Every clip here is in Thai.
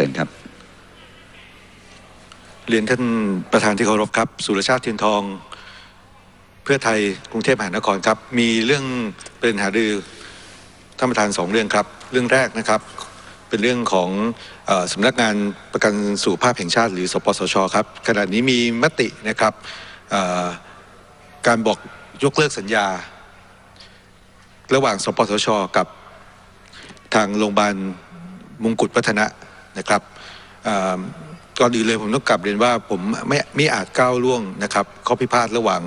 ชิญครับ เรียนท่านประธานที่เคารพครับ สุรชาติเทียนทอง เพื่อไทยกรุงเทพมหานครครับ มีเรื่องเป็นหารือท่านประธานสองเรื่องครับ เรื่องแรกนะครับเป็นเรื่องของอสำนักงานประกันสุขภาพแห่งชาติ หรือ สปสชครับขณะนี้มีมตินะครับการบอกยกเลิกสัญญา ระหว่าง สปสช กับทางโรงพยาบาลมงกุฎวัฒนะ นะครับก่อนอื่นเลยผมต้องกลับเรียนว่าผมไม่ไม่อาจก้าวล่วงนะครับข้อพิพาทระหว่าง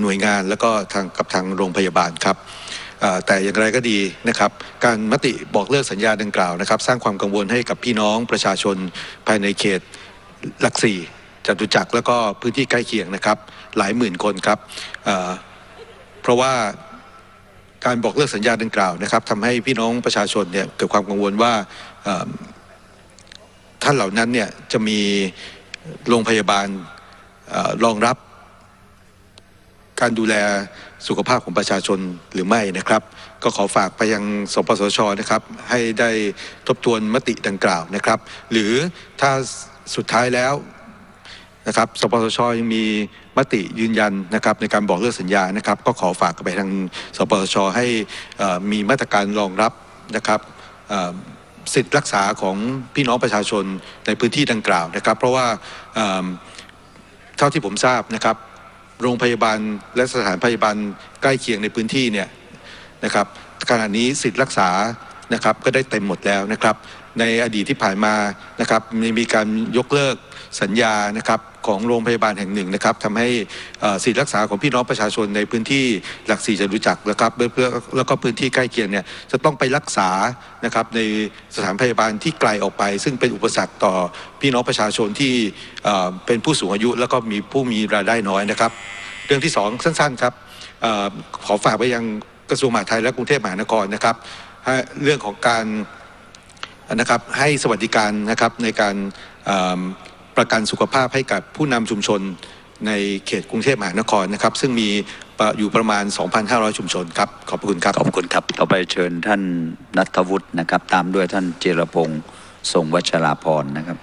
หน่วยงานแล้วก็ทางกับทางโรงพยาบาลครับแต่อย่างไรก็ดีนะครับ การมติบอกเลิกสัญญาดังกล่าวนะครับ สร้างความกังวลให้กับพี่น้องประชาชนภายในเขตหลักสี่จตุจักรแล้วก็พื้นที่ใกล้เคียงนะครับ หลายหมื่นคนครับเเพราะว่าการบอกเลิกสัญญาดังกล่าวนะครับทำให้พี่น้องประชาชนเนี่ยเกิดความกังวลว่า ท่านเหล่านั้นเนี่ยจะมีโรงพยาบาลรองรับการดูแลสุขภาพของประชาชนหรือไม่นะครับ ก็ขอฝากไปยังสปสชนะครับให้ได้ทบทวนมติดังกล่าวนะครับ หรือถ้าสุดท้ายแล้วนะครับสปสชยังมีมติยืนยันนะครับในการบอกเลิกสัญญานะครับ ก็ขอฝากไปทางสปสชให้มีมาตรการรองรับนะครับ สิทธิ์รักษาของพี่น้องประชาชนในพื้นที่ดังกล่าวนะครับ เพราะว่าเท่าที่ผมทราบนะครับ โรงพยาบาลและสถานพยาบาลใกล้เคียงในพื้นที่เนี่ยนะครับขณะนี้สิทธิ์รักษานะครับก็ได้เต็มหมดแล้วนะครับ ในอดีตที่ผ่านมานะครับมีมีการยกเลิกสัญญานะครับของโรงพยาบาลแห่งหนึ่งนะครับทำให้สิทธิรักษาของพี่น้องประชาชนในพื้นที่หลักสี่จะรู้จักนะครับเพื่อแล้วก็พื้นที่ใกล้เคียงเนี่ยจะต้องไปรักษานะครับในสถานพยาบาลที่ไกลออกไป ซึ่งเป็นอุปสรรคต่อพี่น้องประชาชนที่เป็นผู้สูงอายุ แล้วก็มีผู้มีรายได้น้อยนะครับ เรื่องที่สองสั้นๆครับอขอฝากไปยังกระทรวงมหาดไทยและกรุงเทพมหานครนะครับเรื่องของการ นะครับให้สวัสดิการนะครับในการประกันสุขภาพให้กับผู้นำชุมชนในเขตกรุงเทพมหานครนะครับ ซึ่งมีอยู่ประมาณ 2,500 ชุมชนครับ ขอบคุณครับ ขอบคุณครับต่อไปเชิญท่านนัทวุฒินะครับ ตามด้วยท่านเจรพงศ์ทรงวัชราพรนะครับ